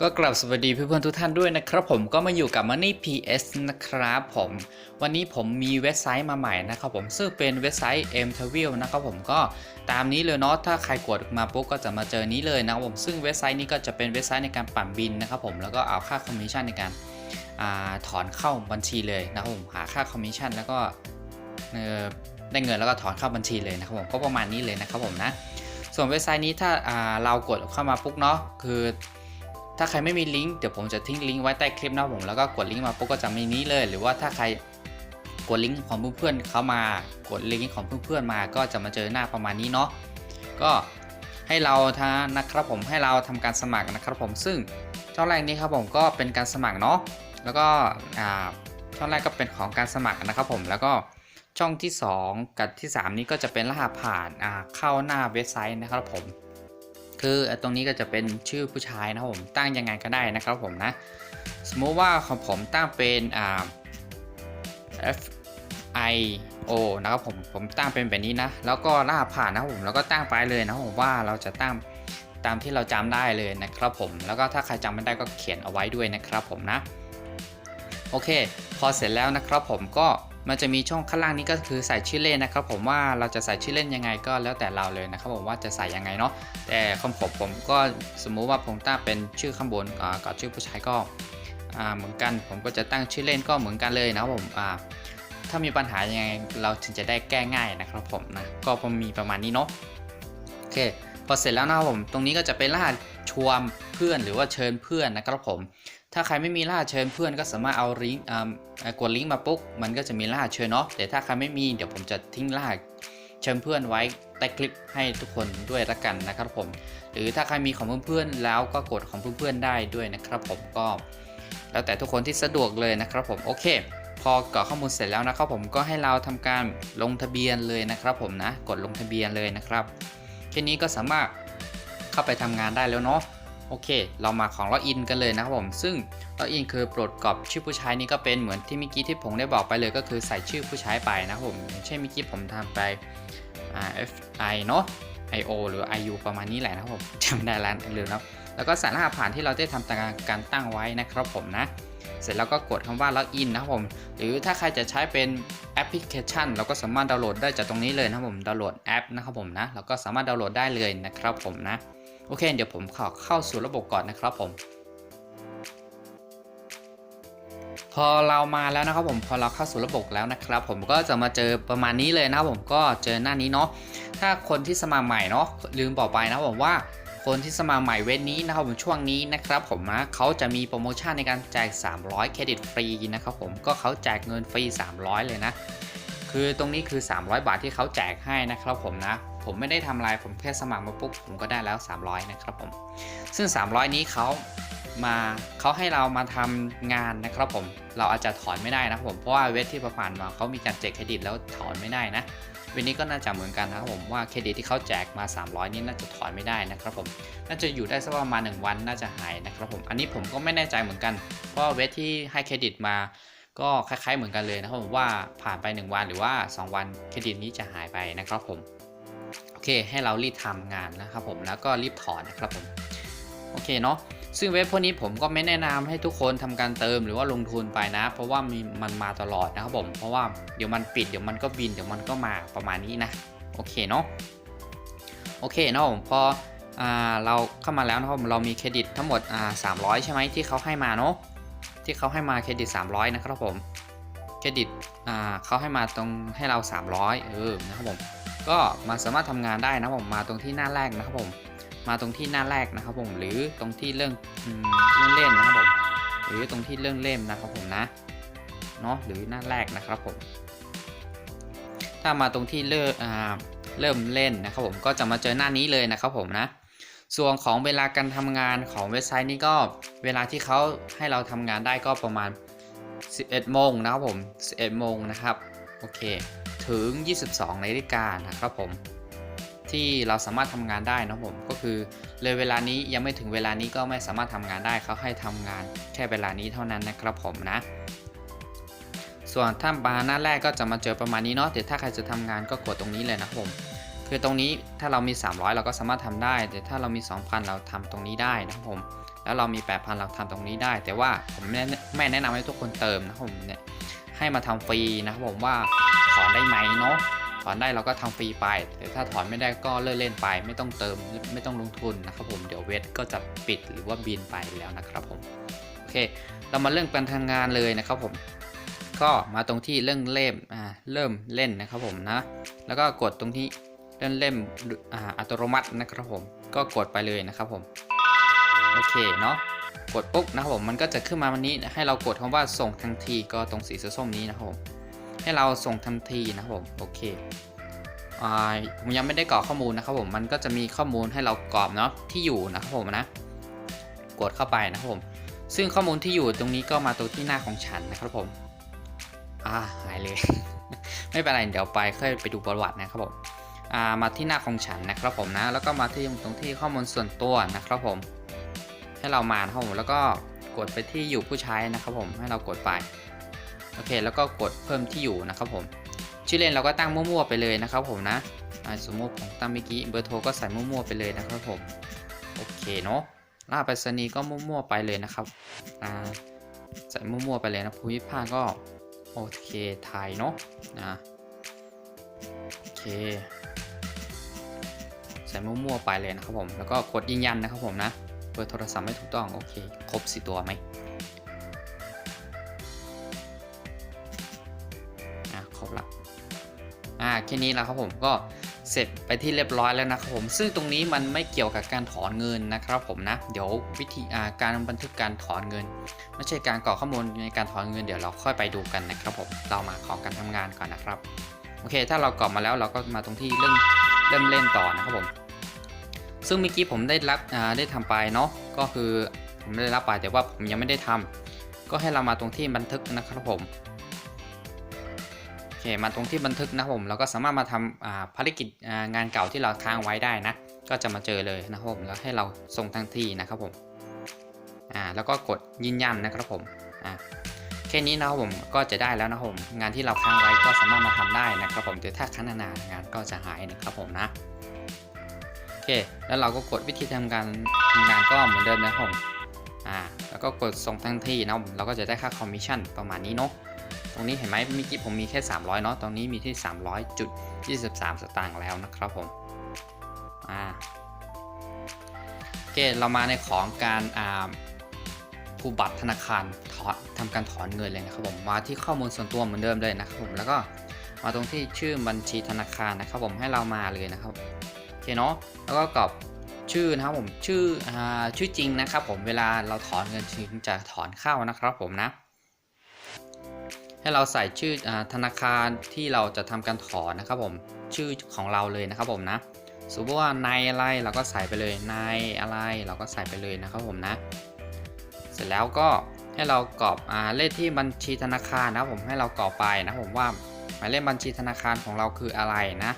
ก็กลับสวัสดีเพื่อนๆทุกท่านด้วยนะครับผมก็มาอยู่กับ Money PS นะครับผมวันนี้ผมมีเว็บไซต์มาใหม่นะครับผมซึ่งเป็นเว็บไซต์ m t r a v e l นะครับผมก็ตามนี้เลยเนาะถ้าใครกดมาปุ๊บก็จะมาเจอนี้เลยนะครับผมซึ่งเว็บไซต์นี้ก็จะเป็นเว็บไซต์ในการปั่นบินนะครับผมแล้วก็เอาค่าคอมมิชชั่นในการอาถอนเข้าบัญชีเลยนะครับผมหาค่าคอมมิชชั่นแล้วก็ได้เงินแล้วก็ถอนเข้าบัญชีเลยนะครับผมก็ประมาณนี้เลยนะครับผมนะส่วนเว็บไซต์นี้ถ้าาเรากดเข้ามาปุ๊บเนาะคือ ถ้าใครไม่มีลิงก์เดี๋ยวผมจะทิ้งลิงก์ไว้ใต้คลิปนะผมแล้วก็กดลิงก์มาปุ๊บก็จะมีนี้เลย หรือว่าถ้าใครกดลิงก์ของเพื่อนๆเข้ามากดลิงก์ของเพื่อนๆมาก็จะมาเจอหน้าประมาณนี้เนาะก็ให้เราทานะครับผมให้เราทำการสมัครนะครับผมซึ่งช่องแรกนี้ครับผมก็เป็นการสมัครเนาะแล้วก็อ่าช่องแรกก็เป็นของการสมัครนะครับผมแล้วก็ช่องที่ 2 กับที่ 3 นี้ก็จะเป็นรหัสผ่านอ่าเข้าหน้าเว็บไซต์นะครับผม คือตรงนี้ก็จะเป็นชื่อผู้ชายนะครับผมตั้งยังไงก็ได้นะครับผมนะ สมมุติว่าของผมตั้งเป็นอ่า F I O นะครับผมผมตั้งเป็นแบบนี้นะ แล้วก็รหัสผ่านนะครับผมแล้วก็ตั้งไปเลยนะผมว่าเราจะตั้งตามที่เราจำได้เลยนะครับผมแล้วก็ถ้าใครจำไม่ได้ก็เขียนเอาไว้ด้วยนะครับผมนะ โอเค พอเสร็จแล้วนะครับผมก็ มันจะมีช่องข้างล่างนี้ก็คือใส่ชื่อเล่นนะครับผมว่าเราจะใส่ชื่อเล่นยังไงก็แล้วแต่เราเลยนะครับผมว่าจะใส่ยังไงเนาะแต่ของผมผมก็สมมุติว่าผมตั้งเป็นชื่อข้างบนกับชื่อผู้ชายก็เหมือนกันผมก็จะตั้งชื่อเล่นก็เหมือนกันเลยนะครับผมถ้ามีปัญหายังไงเราถึงจะได้แก้ง่ายนะครับผมนะก็ผมมีประมาณนี้เนาะโอเคพอเสร็จแล้วนะครับผมตรงนี้ก็จะเป็นรหัสชวนเพื่อนหรือว่าเชิญเพื่อนนะครับผม ถ้าใครไม่มีรหัสเชิญเพื่อนก็สามารถเอาลิงก์กดลิงก์มาปุ๊บมันก็จะมีรหัสเชิญเนาะแต่ถ้าใครไม่มีเดี๋ยวผมจะทิ้งรหัสเชิญเพื่อนไว้ใต้คลิปให้ทุกคนด้วยละกันนะครับผม หรือถ้าใครมีของเพื่อนๆแล้วก็กดของเพื่อนๆได้ด้วยนะครับผมก็ แล้วแต่ทุกคนที่สะดวกเลยนะครับผมโอเค พอกรอกข้อมูลเสร็จแล้วนะครับผมก็ให้เราทำการลงทะเบียนเลยนะครับผมนะกดลงทะเบียนเลยนะครับแค่นี้ก็สามารถเข้าไปทำงานได้แล้วเนาะ โอเค เรามาของล็อกอินกันเลยนะครับผม ซึ่งล็อกอินคือโปรดกรอบชื่อผู้ใช้นี่ก็เป็นเหมือนที่เมื่อกี้ที่ผมได้บอกไปเลยก็คือใส่ชื่อผู้ใช้ไปนะครับผมอย่างเช่นเมื่อกี้ผมทำไปอ่า fi เนาะ io หรือ iu ประมาณนี้แหละนะครับผมจำได้แล้วลืมแล้วแล้วก็ใส่รหัสผ่านที่เราได้ทำการตั้งไว้นะครับผมนะ เสร็จแล้วก็กดคำว่าล็อกอินนะครับผม หรือถ้าใครจะใช้เป็นแอปพลิเคชัน เราก็สามารถดาวน์โหลดได้จากตรงนี้เลยนะครับผม ดาวน์โหลดแอปนะครับผมนะ เราก็สามารถดาวน์โหลดได้เลยนะครับผมนะ โอเค เดี๋ยวผมขอเข้าสู่ระบบก่อนนะครับผม พอเรามาแล้วนะครับผมพอเราเข้าสู่ระบบแล้วนะครับ ผมก็จะมาเจอประมาณนี้เลยนะครับผมก็เจอหน้านี้เนาะถ้าคนที่สมัครใหม่เนาะลืมบอกไปนะผมว่าคนที่สมัครใหม่เว้นนี้นะครับผมช่วงนี้นะครับผมนะเขาจะมีโปรโมชั่นในการแจก 300 เครดิตฟรีนะครับผมก็เขาแจกเงินฟรี 300 เลยนะ คือตรงนี้คือ 300 บาทที่เขาแจกให้นะครับผมนะ ผมไม่ได้ทำอะไรผมแค่สมัครมาปุ๊บผมก็ได้แล้ว 300 นะครับผม ซึ่ง 300 นี้เขามาเขาให้เรามาทำงานนะครับผม เราอาจจะถอนไม่ได้นะครับผมเพราะว่าเว็บที่ผ่านมาเขามีการแจกเครดิตแล้วถอนไม่ได้นะเว็บนี้ก็น่าจะเหมือนกันนะครับผมว่าเครดิตที่เขาแจกมา 300 นี้น่าจะถอนไม่ได้นะครับผมน่าจะอยู่ได้สักประมาณ1วันน่าจะหายนะครับผม อันนี้ผมก็ไม่แน่ใจเหมือนกัน เพราะเว็บที่ให้เครดิตมา ก็คล้ายๆเหมือนกันเลยนะครับผมว่าผ่านไป 1 วันหรือว่า 2 วันเครดิตนี้จะหายไปนะครับผม โอเค ให้เรารีบทำงานนะครับผมแล้วก็รีบถอนนะครับผมโอเคเนาะซึ่งเว็บพวกนี้ผมก็ไม่แนะนำให้ทุกคนทำการเติมหรือว่าลงทุนไปนะ เพราะว่ามีมันมาตลอดนะครับผมเพราะว่าเดี๋ยวมันปิดเดี๋ยวมันก็บินเดี๋ยวมันก็มาประมาณนี้นะโอเคเนาะโอเคเนาะผมพออเราเข้ามาแล้วนะครับผมเรามีเครดิตทั้งหมดอ่า300ใช่ไหมที่เขาให้มาเนาะที่เขาให้มาเครดิต 300 นะครับผมเครดิตเขาให้มาตรงให้เรา 300เออนะครับผม ก็มาสามารถทำงานได้นะผมมาตรงที่หน้าแรกนะครับผม มาตรงที่หน้าแรกนะครับผมหรือตรงที่เรื่องเรื่องเล่นนะครับผมหรือตรงที่เรื่องเล่มนะครับผมนะเนาะหรือหน้าแรกนะครับผม ถ้ามาตรงที่เริ่มเริ่มเล่นนะครับผมก็จะมาเจอหน้านี้เลยนะครับผมนะส่วนของเวลาการทำงานของเว็บไซต์นี้ก็เวลาที่เขาให้เราทำงานได้ก็ประมาณ 11โมงนะครับผม 11โมงนะครับ โอเค ถึง 22นาฬิกานะครับผมที่เราสามารถทำงานได้นะผมก็คือเลยเวลานี้ยังไม่ถึงเวลานี้ก็ไม่สามารถทำงานได้เขาให้ทำงานแค่เวลานี้เท่านั้นนะครับผมนะ ส่วนถ้าบาร์หน้าแรกก็จะมาเจอประมาณนี้เนาะแต่ถ้าใครจะทำงานก็กดตรงนี้เลยนะผมคือตรงนี้ถ้าเรามี 300 เราก็สามารถทำได้ แต่ถ้าเรามี 2,000 เราทำตรงนี้ได้นะผมแล้วเรามี 8,000 เราทำตรงนี้ได้ แต่ว่าผมไม่แนะนำให้ทุกคนเติมนะผมเนี่ยให้มาทำฟรีนะครับผมว่า ได้ไหมเนาะถอนได้เราก็ทำฟรีไป แต่ถ้าถอนไม่ได้ก็เลิกเล่นไป ไม่ต้องเติมไม่ต้องลงทุนนะครับผมเดี๋ยวเวทก็จะปิดหรือว่าบินไปแล้วนะครับผมโอเค เรามาเรื่องการทำงานเลยนะครับผมก็มาตรงที่เรื่องเล่มอ่าเริ่มเล่นนะครับผมนะ แล้วก็กดตรงที่เล่นเล่มอ่าอัตโนมัตินะครับผมก็กดไปเลยนะครับผมโอเคเนาะกดปุ๊บนะครับผมมันก็จะขึ้นมาวันนี้ให้เรากดคำว่าส่งทันทีก็ตรงสีส้มนี้นะครับผม ให้เราส่งทันทีนะครับผมโอเคอ่าผมยังไม่ได้กรอกข้อมูลนะครับผมมันก็จะมีข้อมูลให้เรากรอกเนาะที่อยู่นะครับผมนะ กดเข้าไปนะครับผม ซึ่งข้อมูลที่อยู่ตรงนี้ก็มาตัวที่หน้าของฉันนะครับผมอ่าหายเลย ไม่เป็นไรเดี๋ยวไปค่อยไปดูประวัตินะครับผมอ่ามาที่หน้าของฉันนะครับผมนะ แล้วก็มาที่ตรงที่ข้อมูลส่วนตัวนะครับผม ให้เรามานะครับผมแล้วก็กดไปที่อยู่ผู้ใช้นะครับผมให้เรากดไป โอเค แล้วก็กดเพิ่มที่อยู่นะครับผม ชื่อเล่นเราก็ตั้งมั่วๆไปเลยนะครับผมนะอ่าสมมติผมตั้งเมื่อกี้เบอร์โทรก็ใส่มั่วๆไปเลยนะครับผม โอเคเนาะรหัสไปรษณีย์ก็มั่วๆไปเลยนะครับอ่าใส่มั่วๆไปเลยนะภูมิภาคก็โอเคไทยเนาะนะโอเคใส่มั่วๆไปเลยนะครับผม แล้วก็กดยืนยันนะครับผมนะ เบอร์โทรศัพท์ไม่ถูกต้อง โอเค ครบสี่ตัวไหม ค่นี้แล้วครับผมก็เสร็จไปที่เรียบร้อยแล้วนะครับผมซึ่งตรงนี้มันไม่เกี่ยวกับการถอนเงินนะครับผมนะเดี๋ยววิธีาการบันทึกการถอนเงิน ไม่ใช่การกรอกข้อมูลในการถอนเงินเดี๋ยวเราค่อยไปดูกันนะครับผมเรามาของการทำงานก่อนนะครับโอเค ถ้าเรากรอกมาแล้วเราก็มาตรงที่เริ่มเริ่มเล่นต่อนะครับผมซึ่งเมื่อกี้ผมได้รับได้ทำไปเนาะก็คือผมได้รับไปแต่ว่าผมยังไม่ได้ทำก็ให้เรามาตรงที่บันทึกนะครับผม คมาตรงที่บันทึกนะครับผมเราก็สามารถมาทำภารกิจงานเก่าที่เราค้างไว้ได้นะ ก็จะมาเจอเลยนะครับผมแล้วให้เราส่งทันทีนะครับผมอ่าแล้วก็กดยืนยันนะครับผมอ่าแค่นี้นะครับผมก็จะได้แล้วนะครับผมงานที่เราค้างไว้ก็สามารถมาทำได้นะครับผมแต่ถ้าค้างนานงานก็จะหายนะครับผมนะโอเค แล้วเราก็กดวิธีทำการทำงานก็เหมือนเดิมนะครับผมอ่าแล้วก็กดส่งทันทีนะครับผมเราก็จะได้ค่าคอมมิชชั่นประมาณนี้เนาะ ตรงนี้เห็นไหมเมื่อกี้ผมมีแค่ 300เนาะตรงนี้มีที่ 300.23 สตางค์แล้วนะครับผมอ่าโอเคเรามาในของการอ่าผู้บัตรธนาคารถอนทำการถอนเงินเลยนะครับผมมาที่ข้อมูลส่วนตัวเหมือนเดิมเลยนะครับผมแล้วก็มาตรงที่ชื่อบัญชีธนาคารนะครับผมให้เรามาเลยนะครับโอเคเนาะแล้วก็กรอกชื่อนะครับผมชื่ออ่าชื่อจริงนะครับผมเวลาเราถอนเงินถึงจะถอนเข้านะครับผมนะ ให้เราใส่ชื่อธนาคารที่เราจะทำการถอนนะครับผมชื่อของเราเลยนะครับผมนะสมมติว่านายอะไรเราก็ใส่ไปเลยนายอะไรเราก็ใส่ไปเลยนะครับผมนะ เสร็จแล้วก็ให้เรากรอกอ่าเลขที่บัญชีธนาคารนะครับผมให้เรากรอกไปนะผมว่าหมายเลขบัญชีธนาคารของเราคืออะไรนะ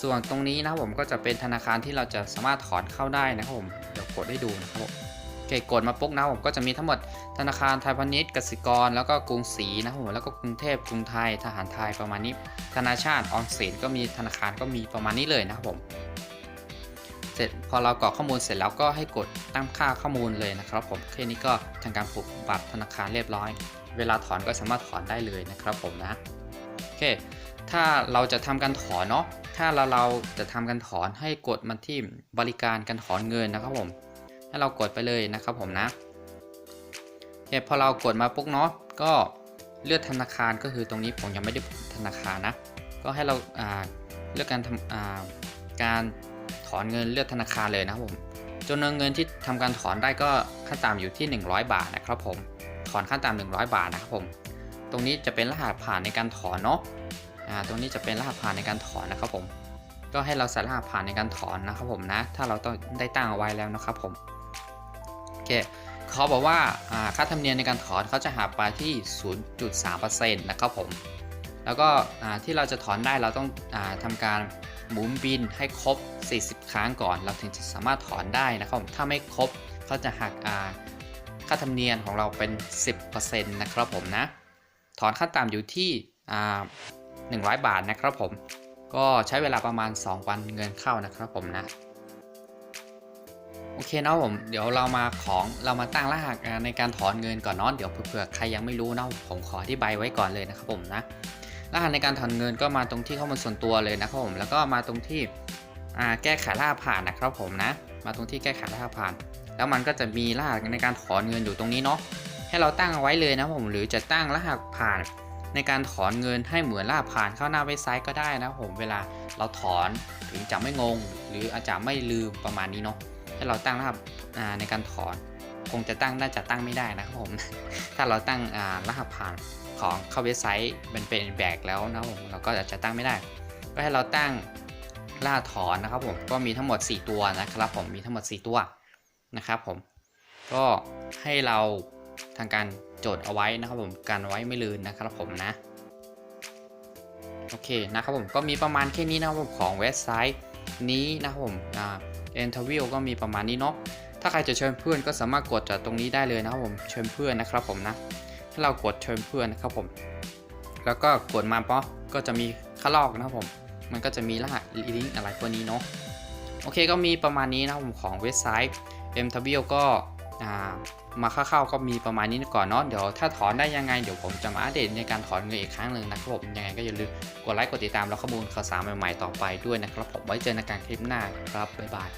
ส่วนตรงนี้นะผมก็จะเป็นธนาคารที่เราจะสามารถถอนเข้าได้นะครับผมเดี๋ยวกดให้ดูนะครับผม คกดมาปุ๊บนะผมก็จะมีทั้งหมดธนาคารไทยพาณิชย์กสิกร แล้วก็กรุงศรีนะผมแล้วก็กรุงเทพกรุงไทยทหารไทยประมาณนี้ ธนาชาติออมสินก็มีธนาคารก็มีประมาณนี้เลยนะครับผมเสร็จพอเรากรอกข้อมูลเสร็จแล้วก็ให้กดตั้งค่าข้อมูลเลยนะครับ ผมแค่นี้ก็ทำการผูกบัตรธนาคารเรียบร้อย เวลาถอนก็สามารถถอนได้เลยนะครับผมนะโอเคถ้าเราจะทำการถอนเนาะถ้าเราเราจะทำการถอนให้กดมาที่บริการการถอนเงินนะครับผม ให้เรากดไปเลยนะครับผมนะโอเคพอเรากดมาปุ๊บเนาะก็เลือกธนาคารก็คือตรงนี้ผมยังไม่ได้ธนาคารนะ ก็ให้เราอ่าเลือกการทำอ่าการถอนเงินเลือกธนาคารเลยนะครับผมจำนวนเงินที่ทำการถอนได้ก็ขั้นต่ำอยู่ที่ 100 บาทนะครับผมถอนขั้นต่ำ100 บาทนะครับผมตรงนี้จะเป็นรหัสผ่านในการถอนเนาะอ่าตรงนี้จะเป็นรหัสผ่านในการถอนนะครับผมก็ให้เราใส่รหัสผ่านในการถอนนะครับผมนะ ถ้าเราต้องได้ตั้งเอาไว้แล้วนะครับผม เคเขาบอกว่าค่าธรรมเนียมในการถอนเขาจะหักไปที่ 0.3%นะครับผม แล้วก็ที่เราจะถอนได้เราต้องอทำการหมุนบินให้ครบ 40 ครั้งก่อน เราถึงจะสามารถถอนได้นะครับผมถ้าไม่ครบเขาจะหักค่าธรรมเนียมของเราเป็น 10%นะครับผมนะ ถอนขั้นต่ำอยู่ที่100 บาทนะครับผม ก็ใช้เวลาประมาณ 2 วันเงินเข้านะครับผมนะ ออเคเนาะผมเดี๋ยวเรามาของเรามาตั้งรหัสในการถอนเงินก่อนเนาะเดี๋ยวเผื่อใครยังไม่รู้เนาะผมขออธิบายไว้ก่อนเลยนะครับผมนะรหัสในการถอนเงินก็มาตรงที่ข้อมูลส่วนตัวเลยนะครับผมแล้วก็มาตรงที่แก้ไขรหัสผ่านนะครับผมนะ มาตรงที่แก้ไขรหัสผ่าน แล้วมันก็จะมีรหัสในการถอนเงินอยู่ตรงนี้เนาะให้เราตั้งเอาไว้เลยนะผมหรือจะตั้งรหัสผ่านในการถอนเงินให้เหมือนรหัสผ่านเข้าหน้าเว็บไซต์ก็ได้นะผมเวลาเราถอนถึงจะไม่งง หรืออาจจะไม่ลืมประมาณนี้เนาะ ให้เราตั้งรหัสในการถอนคงจะตั้งน่าจะตั้งไม่ได้นะครับผม ถ้าเราตั้งรหัสผ่านของเข้าเว็บไซต์เป็นเป็นแบกแล้วนะครับผมเราก็อาจจะตั้งไม่ได้ ก็ให้เราตั้งรหัสถอนนะครับผมก็มีทั้งหมด 4 ตัวนะครับผมมีทั้งหมด 4 ตัวนะครับผมก็ให้เราทางการจดเอาไว้นะครับผมการไว้ไม่ลืมนะครับผมนะโอเคนะครับผมก็มีประมาณแค่นี้นะครับผมของเว็บไซต์นี้นะครับผมอ่า อินทอร์วิวก็มีประมาณนี้เนาะถ้าใครจะเชิญเพื่อนก็สามารถกดจากตรงนี้ได้เลยนะครับผมเชิญเพื่อนนะครับผมนะถ้าเรากดเชิญเพื่อนนะครับผม แล้วก็กดมาป๊อก็จะมีค่าลอกนะครับผม มันก็จะมีรหัสลิงก์อะไรพวกนี้เนาะโอเคก็มีประมาณนี้นะครับผมของเว็บไซต์ m t w ก็อ่า มาคร่าวๆก็มีประมาณนี้ก่อนเนาะเดี๋ยวถ้าถอนได้ยังไงเดี๋ยวผมจะมาอัปเดตในการถอนเงินอีกครั้งหนึ่งนะครับผมยังไงก็อย่าลืมกดไลค์กดติดตามแล้วข้อมูลข่าวสารใหม่ๆต่อไปด้วยนะครับผมไว้เจอในการคลิปหน้าครับบ๊ายบาย